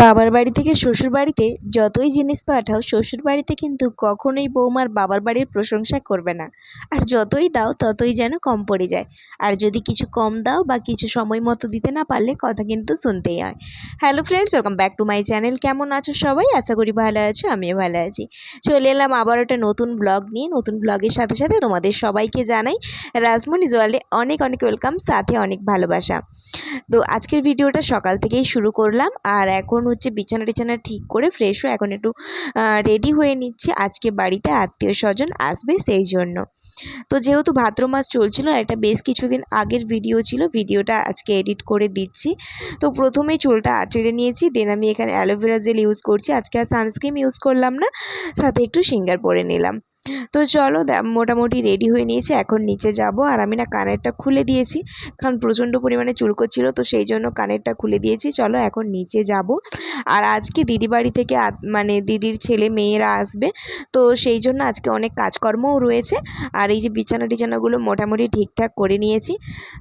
বাবার বাড়ি থেকে শ্বশুর বাড়িতে যতই জিনিস পাঠাও, শ্বশুর বাড়িতে কিন্তু কখনোই বৌমার বাবার বাড়ির প্রশংসা করবে না। আর যতই দাও, ততই যেন কম পড়ে যায়। আর যদি কিছু কম দাও বা কিছু সময় মতো দিতে না পারলে কথা কিন্তু শুনতেই হয়। Hello friends welcome back to my channel কেমন আছো সবাই? আশা করি ভালো আছো, আমিও ভালো আছি। চলে এলাম আবার একটা নতুন ব্লগ নিয়ে। নতুন ব্লগের সাথে সাথে তোমাদের সবাইকে জানাই, রাজমণি জোয়ালে অনেক অনেক ওয়েলকাম সাথে অনেক ভালোবাসা। তো আজকের ভিডিওটা সকাল থেকেই শুরু করলাম। আর এখন হচ্ছে বিছানা টিছানা ঠিক করে ফ্রেশ হয়ে এখন একটু রেডি হয়ে নিচ্ছি। আজকে বাড়িতে আত্মীয় স্বজন আসবে সেই জন্য। তো যেহেতু ভাদ্র মাস চলছিল এটা বেশ কিছুদিন আগের ভিডিও ছিল ভিডিওটা আজকে এডিট করে দিচ্ছি। তো প্রথমেই চুলটা আঁচড়ে নিয়েছি দেন আমি এখানে অ্যালোভেরা জেল ইউজ করছি। আজকে আর সানস্ক্রিন ইউজ করলাম না, সাথে একটু সিঙ্গার পরে নিলাম। তো চলো মোটামুটি রেডি হয়ে নিয়েছি, এখন নিচে যাব। আর আমি না কানেরটা খুলে দিয়েছি, কারণ প্রচণ্ড পরিমাণে চুলকোচ্ছিল, তো সেই জন্য কানেরটা খুলে দিয়েছি। চলো এখন নিচে যাব। আর আজকে দিদি বাড়ি থেকে মানে দিদির ছেলে মেয়েরা আসবে, তো সেই জন্য আজকে অনেক কাজকর্মও রয়েছে। আর এই যে বিছানা টিছানাগুলো মোটামুটি ঠিকঠাক করে নিয়েছি।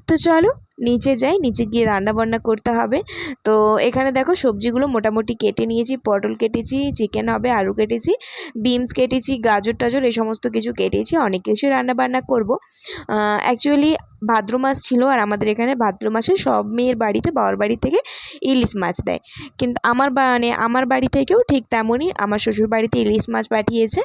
তো চলো নিচে যাই, নিচে গিয়ে রান্না বান্না করতে হবে। তো এখানে দেখো সবজিগুলো মোটামুটি কেটে নিয়েছি, পটল কেটেছি চিকেন হবে, আলু কেটেছি বিমস কেটেছি, গাজর, টাজর, এই সমস্ত কিছু কেটেছি, অনেক কিছু রান্না বান্না করব অ্যাকচুয়ালি ভাদ্র মাস ছিল আর আমাদের এখানে ভাদ্র মাসে সব মেয়ের বাড়িতে বাবার বাড়ি থেকে ইলিশ মাছ দেয়। কিন্তু আমার মানে আমার বাড়ি থেকেও ঠিক তেমনই আমার শ্বশুর বাড়িতে ইলিশ মাছ পাঠিয়েছে।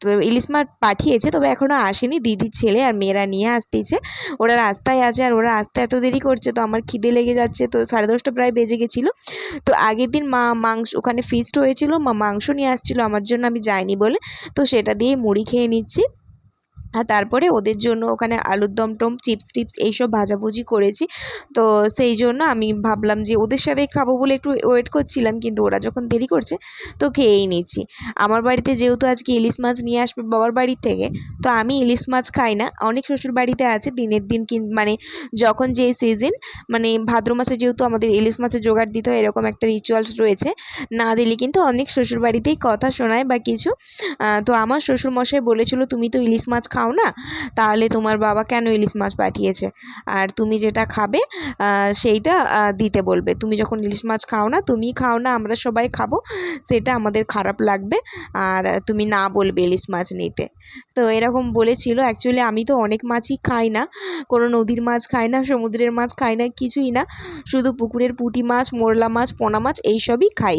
তো ইলিশ মাছ পাঠিয়েছে তবে এখনও আসেনি। দিদির ছেলে আর মেয়েরা নিয়ে আসতেছে। ওরা রাস্তায় আছে আর ওরা আসতে এত দেরি করছে তো আমার খিদে লেগে যাচ্ছে তো সাড়ে দশটা প্রায় বেজে গেছিল। তো আগের দিন মা মাংস ওখানে ফিস্ট হয়েছিল। মা মাংস নিয়ে আসছিল। আমার জন্য আমি যাইনি বলে। তো সেটা দিয়ে মুড়ি খেয়ে নিচ্ছি। আর তারপরে ওদের জন্য ওখানে আলুর দম টম, চিপস টিপস এইসব ভাজাভুজি করেছি। তো সেই জন্য আমি ভাবলাম যে ওদের সাথে খাব বলে একটু ওয়েট করছিলাম, কিন্তু ওরা যখন দেরি করছে তো খেয়েই নিচ্ছি। আমার বাড়িতে যেহেতু আজকে ইলিশ মাছ নিয়ে আসবে বাবার বাড়ির থেকে, তো আমি ইলিশ মাছ খাই না। অনেক শ্বশুর বাড়িতে আছে, দিনের দিন কিন মানে যখন যে সিজন মানে ভাদ্র মাসে যেহেতু আমাদের ইলিশ মাছের জোগাড় দিতে হয়, এরকম একটা রিচুয়ালস রয়েছে। না দিলে কিন্তু অনেক শ্বশুর বাড়িতেই কথা শোনায় বা কিছু। তো আমার শ্বশুরমশাই বলেছিল, তুমি তো ইলিশ মাছ খাও না? তাহলে তোমার বাবা কেন ইলিশ মাছ পাঠিয়েছে? আর তুমি যেটা খাবে সেইটা দিতে বলবে। তুমি যখন ইলিশ মাছ খাও না তুমি খাও না, আমরা সবাই খাব। সেটা আমাদের খারাপ লাগবে। আর তুমি না বলবে ইলিশ মাছ নিতে। তো এরকম বলেছিল। অ্যাকচুয়ালি আমি তো অনেক মাছই খাই না। কোনো নদীর মাছ খাই না, সমুদ্রের মাছ খাই না, কিছুই না। শুধু পুকুরের পুঁটি মাছ, মোরলা মাছ, পোনা মাছ এইসবই খাই।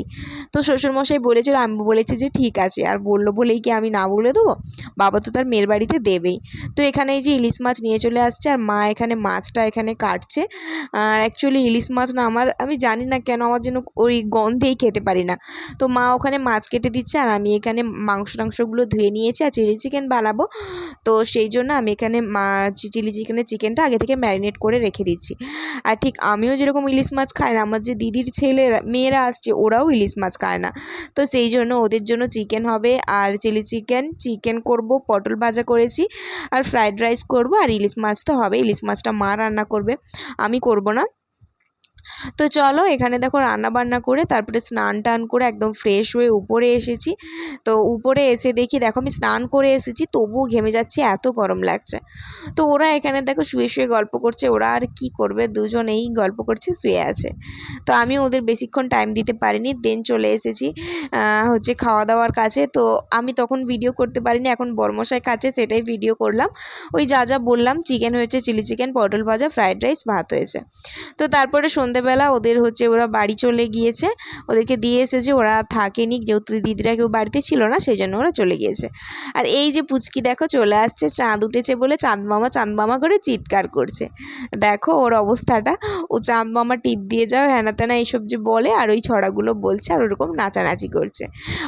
তো শ্বশুরমশাই বলেছিল, আমি বলেছি যে ঠিক আছে। আর বলল বলেই কি আমি না বলে দেবো? বাবা তো তার মেয়ের বাড়িতে দেবেই। তো এখানে এই যে ইলিশ মাছ নিয়ে চলে আসছে আর মা এখানে মাছটা এখানে কাটছে। আর অ্যাকচুয়ালি ইলিশ মাছ না আমার, আমি জানি না কেন আমার জন্য ওই গন্ধেই খেতে পারি না। তো মা ওখানে মাছ কেটে দিচ্ছে আর আমি এখানে মাংস টাংসগুলো ধুয়ে নিয়েছি আর চিলি চিকেন বানাবো। তো সেই জন্য আমি এখানে মা চিলি চিকেনের চিকেনটা আগে থেকে ম্যারিনেট করে রেখে দিচ্ছি। আর ঠিক আমিও যেরকম ইলিশ মাছ খাই না, আমার যে দিদির ছেলেরা, মেয়েরা আসছে ওরাও ইলিশ মাছ খায় না। তো সেই জন্য ওদের জন্য চিকেন হবে। আর চিলি চিকেন চিকেন করব, পটল ভাজা করেছি। আর ফ্রায়েড রাইস করব আর ইলিশ মাছ তো হবে ইলিশ মাছটা মা রান্না করবে। আমি করব না। তো চলো এখানে দেখো রান্না বান্না করে তারপরে স্নান টান করে একদম ফ্রেশ হয়ে উপরে এসেছি। তো উপরে এসে দেখি দেখো আমি স্নান করে এসেছি, তবুও ঘেমে যাচ্ছে, এত গরম লাগছে। তো ওরা এখানে দেখো শুয়ে শুয়ে গল্প করছে, ওরা আর কি করবে দুজনেই গল্প করছে, শুয়ে আছে। তো আমি ওদের বেশিক্ষণ টাইম দিতে পারিনি দেন চলে এসেছি হচ্ছে খাওয়া দাওয়ার কাছে। তো আমি তখন ভিডিও করতে পারিনি, এখন বর্মশাই কাছে সেটাই ভিডিও করলাম। ওই যা যা বললাম চিকেন হয়েছে চিলি চিকেন পটল ভাজা ফ্রায়েড রাইস ভাত হয়েছে। তো তারপরে সন্ধেবেলা ওদের হচ্ছে ওরা বাড়ি চলে গিয়েছে। ওদেরকে দিয়ে এসেছে, ওরা থাকেনি, যেহেতু দিদিরা কেউ বাড়িতে ছিল না, সেই জন্য ওরা চলে গিয়েছে। আর এই যে পুচকি দেখো চলে আসছে, চাঁদ উঠেছে বলে চাঁদ মামা চাঁদ মামা করে চিৎকার করছে। দেখো ওর অবস্থাটা, ও চাঁদ মামা টিপ দিয়ে যাও হ্যানা ত্যানা এইসব যে বলে আর ওই ছড়াগুলো বলছে আর ওরকম নাচানাচি করছে।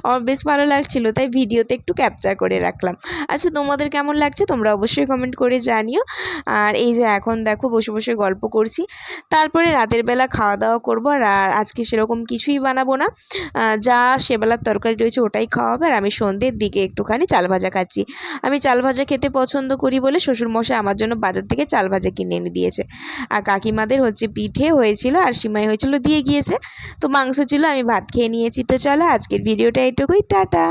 আমার বেশ ভালো লাগছিল, তাই ভিডিওতে একটু ক্যাপচার করে রাখলাম। আচ্ছা তোমাদের কেমন লাগছে তোমরা অবশ্যই কমেন্ট করে জানিও। আর এই যে এখন দেখো বসে বসে গল্প করছি। তারপরে রাতের বেলা খাওয়া দাওয়া করব আর আজকে সেরকম কিছুই বানাবো না। যা সেবেলার তরকারি রয়েছে ওটাই খাওয়া হবে আর আমি সন্ধ্যের দিকে একটুখানি চাল ভাজা খাচ্ছি। আমি চাল ভাজা খেতে পছন্দ করি বলে শ্বশুরমশাই আমার জন্য বাজার থেকে চাল ভাজা কিনে এনে দিয়েছে। আর কাকিমাদের হচ্ছে পিঠে হয়েছিল আর সিমাই হয়েছিল দিয়ে গিয়েছে। তো মাংস ছিল, আমি ভাত খেয়ে নিয়েছি। তো চলো আজকের ভিডিওটা এটুকুই, টাটা।